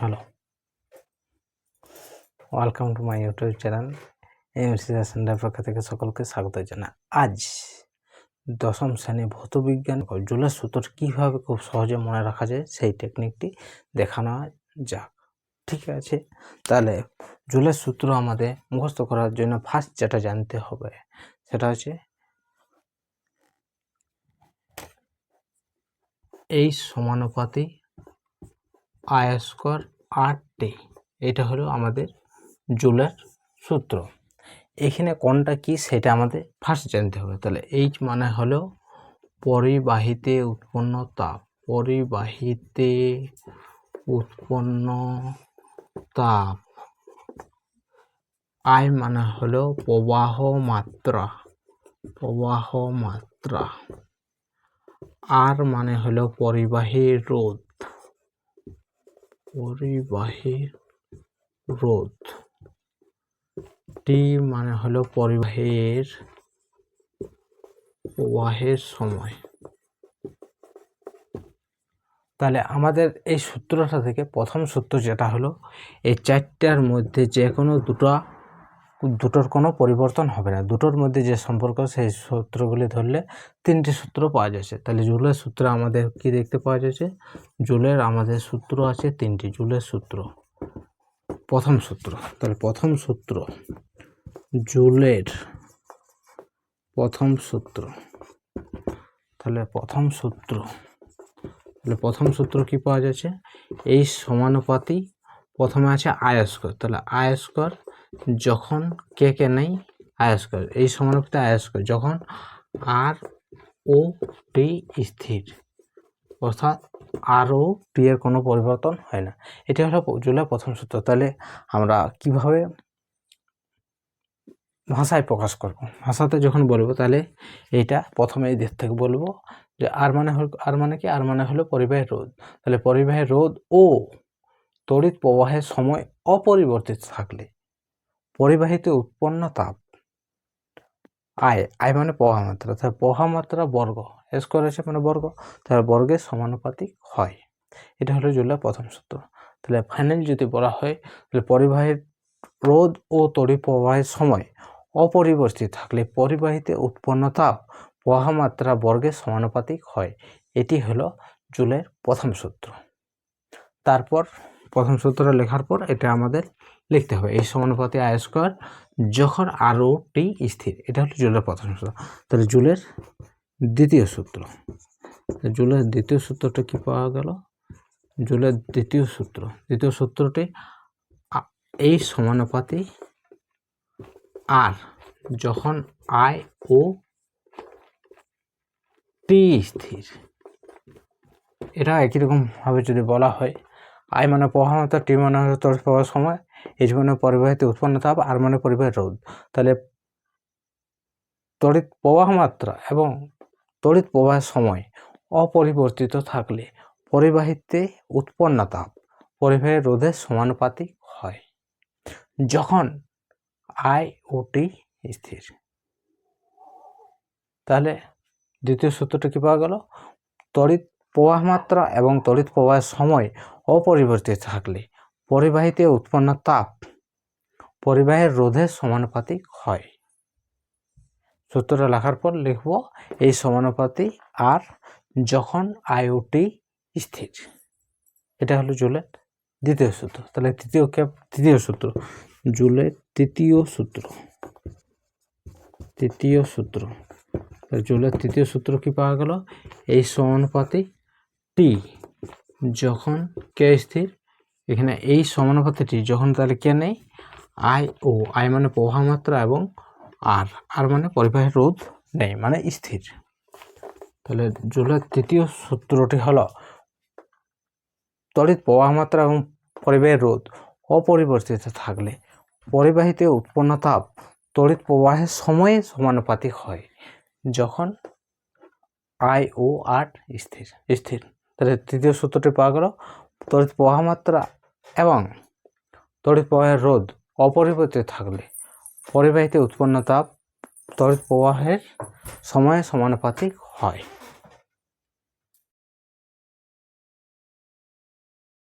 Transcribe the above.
Hello welcome to my YouTube channel MC center পক্ষ থেকে সকলকে স্বাগত জানাই। আজ দশম শ্রেণি ভৌতবিজ্ঞান জুলের সূত্র কীভাবে খুব সহজে মনে রাখা যায়, সেই টেকনিকটি দেখানো যাক। ঠিক আছে? তাহলে জুলের সূত্র আমাদের মুখস্থ করার জন্য ফার্স্ট যেটা জানতে হবে, সেটা হচ্ছে এই আয়স্কর আটটি এটা হলো আমাদের জুলের সূত্র। এখানে কোনটা কি সেটা আমাদের ফার্স্ট জানতে হবে। তাহলে এইচ মানে হলো পরিবাহিতে উৎপন্ন তাপ। পরিবাহিতে উৎপন্ন তাপ। আই মানে হলো প্রবাহ মাত্রা। প্রবাহ মাত্রা। আর মানে হলো পরিবাহী রোধ। পরিবাহী রোধ। টি মানে হলো পরিবাহের প্রবাহের সময়। তাহলে আমাদের এই সূত্রটা থেকে প্রথম সূত্র যেটা হলো, এই চারটার মধ্যে যে কোনো দুটো দুটোর কোনো পরিবর্তন হবে না। দুটোর মধ্যে যে সম্পর্ক, সেই সূত্রগুলি ধরলে তিনটি সূত্র পাওয়া যাচ্ছে। তাহলে জুলের সূত্র আমাদের কি দেখতে পাওয়া যাচ্ছে? জুলের আমাদের সূত্র আছে তিনটি। জুলের সূত্র, প্রথম সূত্র। তাহলে প্রথম সূত্র, জুলের প্রথম সূত্র। তাহলে প্রথম সূত্র, তাহলে প্রথম সূত্র কি পাওয়া যাচ্ছে? এই সমানুপাতি প্রথমে আছে আয়স্কর। তাহলে আয়স্কর যখন কে কে নেই আয়স্কর এই সমানুপাতি আয়স্কর যখন আর ও টি স্থির, অর্থাৎ আর ও টি এর কোনো পরিবর্তন হয় না। এটা হলো জুলাই প্রথম সূত্র। তাহলে আমরা কীভাবে ভাষায় প্রকাশ করব? ভাষাতে যখন বলব, তাহলে এইটা প্রথমে এই দিক থেকে বলব যে আর মানে হল আর মানে কি? আর মানে হলো পরিবাহের রোধ। তাহলে পরিবাহের রোধ ও তড়িৎ প্রবাহের সময় অপরিবর্তিত থাকলে পরিবাহিত উৎপন্ন তাপ। আয় আয় মানে প্রবাহ মাত্রা। তাহলে প্রবাহ মাত্রা বর্গ। এস করেছে মানে বর্গ। তাহলে বর্গের সমানুপাতিক হয়। এটা হলো জুলাই প্রথম সূত্র। তাহলে ফাইনাল যদি বলা হয়, তাহলে পরিবাহের রোধ ও তড়ি প্রবাহের সময় অপরিবর্তিত থাকলে পরিবাহিতে উৎপন্ন তাপ প্রবাহ মাত্রা বর্গের সমানুপাতিক হয়। এটি হলো জুলের প্রথম সূত্র। তারপর প্রথম সূত্র লেখার পর এটা আমাদের লিখতে হবে, এই সমানুপাতি আয়স্কর যখন আরও টি স্থির, এটা হলো জুলের প্রথম সূত্র। তাহলে জুলের দ্বিতীয় সূত্র, জুলের দ্বিতীয় সূত্রটা কি পাওয়া গেল? জুলের দ্বিতীয় সূত্র, দ্বিতীয় সূত্রটি এই সমানুপাতি আর যখন আই ও টি স্থির, এটা একই রকমভাবে যদি বলা হয় আই মানে প্রবাহমাত্রা টি মানে তড়িৎ প্রবাহ সময় এইচ মানে পরিবাহিত উৎপন্ন তাপ আর মানে পরিবাহের রোধ। তাহলে তড়িৎ প্রবাহ মাত্রা এবং তড়িৎ প্রবাহের সময় অপরিবর্তিত থাকলে পরিবাহিতে উৎপন্ন তাপ পরিবাহের রোধের সমানুপাতিক হয়। যখন আই ও টি স্থির। তাহলে দ্বিতীয় সূত্রটি কী পাওয়া গেল? তড়িৎ প্রবাহ মাত্রা এবং তড়িৎ প্রবাহের সময় অপরিবর্তিত থাকলে পরিবাহিতে উৎপন্ন তাপ পরিবাহের রোধের সমানুপাতিক হয়। সূত্রটা লেখার পর লিখব, এই সমানুপাতি আর যখন আইওটি স্থির। এটা হলো জুলের দ্বিতীয় সূত্র। তাহলে তৃতীয় ক্যাপ তৃতীয় সূত্র। জুলের তৃতীয় সূত্র। তৃতীয় সূত্র। জুলের তৃতীয় সূত্র কি পাওয়া গেল? এই সমানুপাতি টি যখন কে স্থির, এখানে এই সমানুপাতি টি যখন তাহলে কে নেই আই ও আই মানে প্রবাহ মাত্রা এবং আর আর মানে পরিবাহের রোধ নেই মানে স্থির। তাহলে জুলের তৃতীয় সূত্রটি হল তড়িৎ প্রবাহ মাত্রা এবং পরিবাহের রোধ অপরিবর্তিত থাকলে পরিবাহিতে উৎপন্ন তাপ তড়িৎ প্রবাহের সময়ে সমানুপাতিক হয়, যখন আই ও আট স্থির স্থির। তাহলে তৃতীয় সূত্রটি পাওয়া গেল তড়িৎ প্রবাহ মাত্রা এবং তড়িৎ প্রবাহের রোধ অপরিবর্তিত থাকলে পরিবাহিতে উৎপন্ন তাপ তড়িৎ প্রবাহের সময়ে সমানুপাতিক হয়।